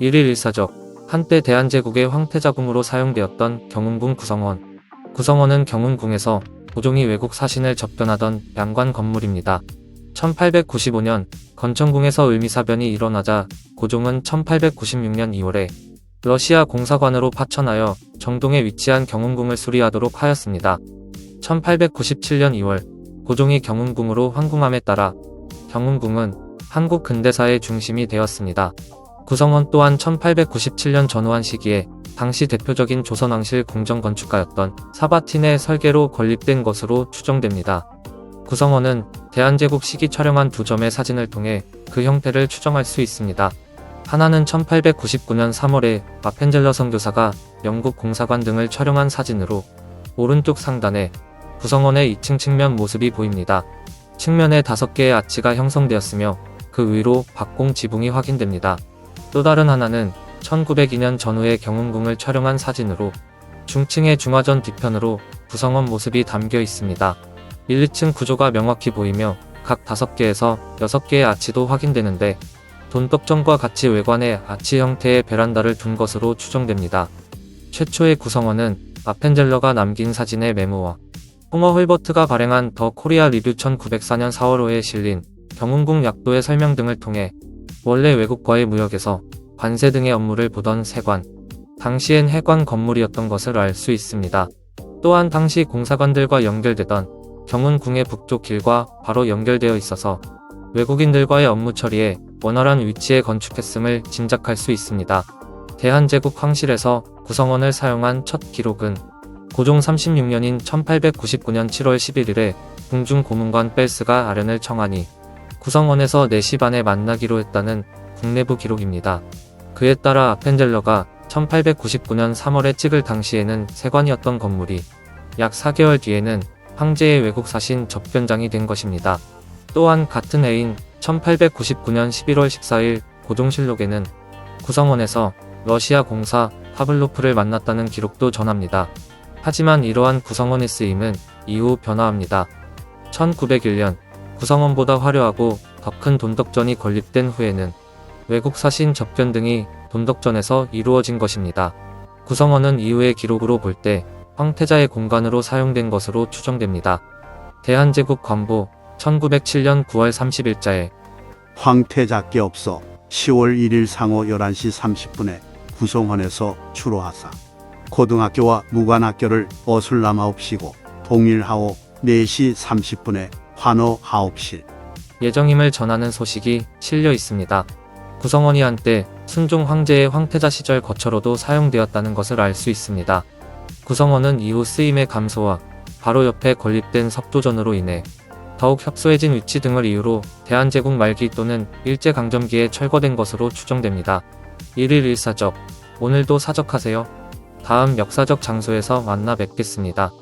일일 일사적 한때 대한제국의 황태자궁으로 사용되었던 경운궁 구성원. 구성원은 경운궁에서 고종이 외국 사신을 접견하던 양관 건물입니다. 1895년 건천궁에서 을미사변이 일어나자 고종은 1896년 2월에 러시아 공사관으로 파천하여 정동에 위치한 경운궁을 수리하도록 하였습니다. 1897년 2월 고종이 경운궁으로 황궁함에 따라 경운궁은 한국 근대사의 중심이 되었습니다. 구성원 또한 1897년 전후한 시기에 당시 대표적인 조선왕실 궁정건축가였던 사바틴의 설계로 건립된 것으로 추정됩니다. 구성원은 대한제국 시기 촬영한 두 점의 사진을 통해 그 형태를 추정할 수 있습니다. 하나는 1899년 3월에 마펜젤러 선교사가 영국 공사관 등을 촬영한 사진으로 오른쪽 상단에 구성원의 2층 측면 모습이 보입니다. 측면에 5개의 아치가 형성되었으며 그 위로 박공 지붕이 확인됩니다. 또 다른 하나는 1902년 전후의 경운궁을 촬영한 사진으로 중층의 중화전 뒤편으로 구성원 모습이 담겨 있습니다. 1, 2층 구조가 명확히 보이며 각 5개에서 6개의 아치도 확인되는데 돈떡정과 같이 외관에 아치 형태의 베란다를 둔 것으로 추정됩니다. 최초의 구성원은 아펜젤러가 남긴 사진의 메모와 호머 홀버트가 발행한 더 코리아 리뷰 1904년 4월호에 실린 경운궁 약도의 설명 등을 통해 원래 외국과의 무역에서 관세 등의 업무를 보던 세관, 당시엔 해관 건물이었던 것을 알 수 있습니다. 또한 당시 공사관들과 연결되던 경운궁의 북쪽 길과 바로 연결되어 있어서 외국인들과의 업무 처리에 원활한 위치에 건축했음을 짐작할 수 있습니다. 대한제국 황실에서 구성원을 사용한 첫 기록은 고종 36년인 1899년 7월 11일에 궁중 고문관 벨스가 아련을 청하니 구성원에서 4시 반에 만나기로 했다는 국내부 기록입니다. 그에 따라 아펜젤러가 1899년 3월에 찍을 당시에는 세관이었던 건물이 약 4개월 뒤에는 황제의 외국 사신 접견장이 된 것입니다. 또한 같은 해인 1899년 11월 14일 고종실록에는 구성원에서 러시아 공사 파블로프를 만났다는 기록도 전합니다. 하지만 이러한 구성원의 쓰임은 이후 변화합니다. 1901년 구성원보다 화려하고 더 큰 돈덕전이 건립된 후에는 외국 사신 접견 등이 돈덕전에서 이루어진 것입니다. 구성원은 이후의 기록으로 볼 때 황태자의 공간으로 사용된 것으로 추정됩니다. 대한제국 관보 1907년 9월 30일자에 황태자께 없어 10월 1일 상호 11시 30분에 구성원에서 추로하사 고등학교와 무관학교를 어술남하옵시고 동일하오 4시 30분에 환호하옵실 예정임을 전하는 소식이 실려 있습니다. 구성원이 한때 순종 황제의 황태자 시절 거처로도 사용되었다는 것을 알 수 있습니다. 구성원은 이후 쓰임의 감소와 바로 옆에 건립된 석조전으로 인해 더욱 협소해진 위치 등을 이유로 대한제국 말기 또는 일제강점기에 철거된 것으로 추정됩니다. 1일 일사적 오늘도 사적하세요. 다음 역사적 장소에서 만나 뵙겠습니다.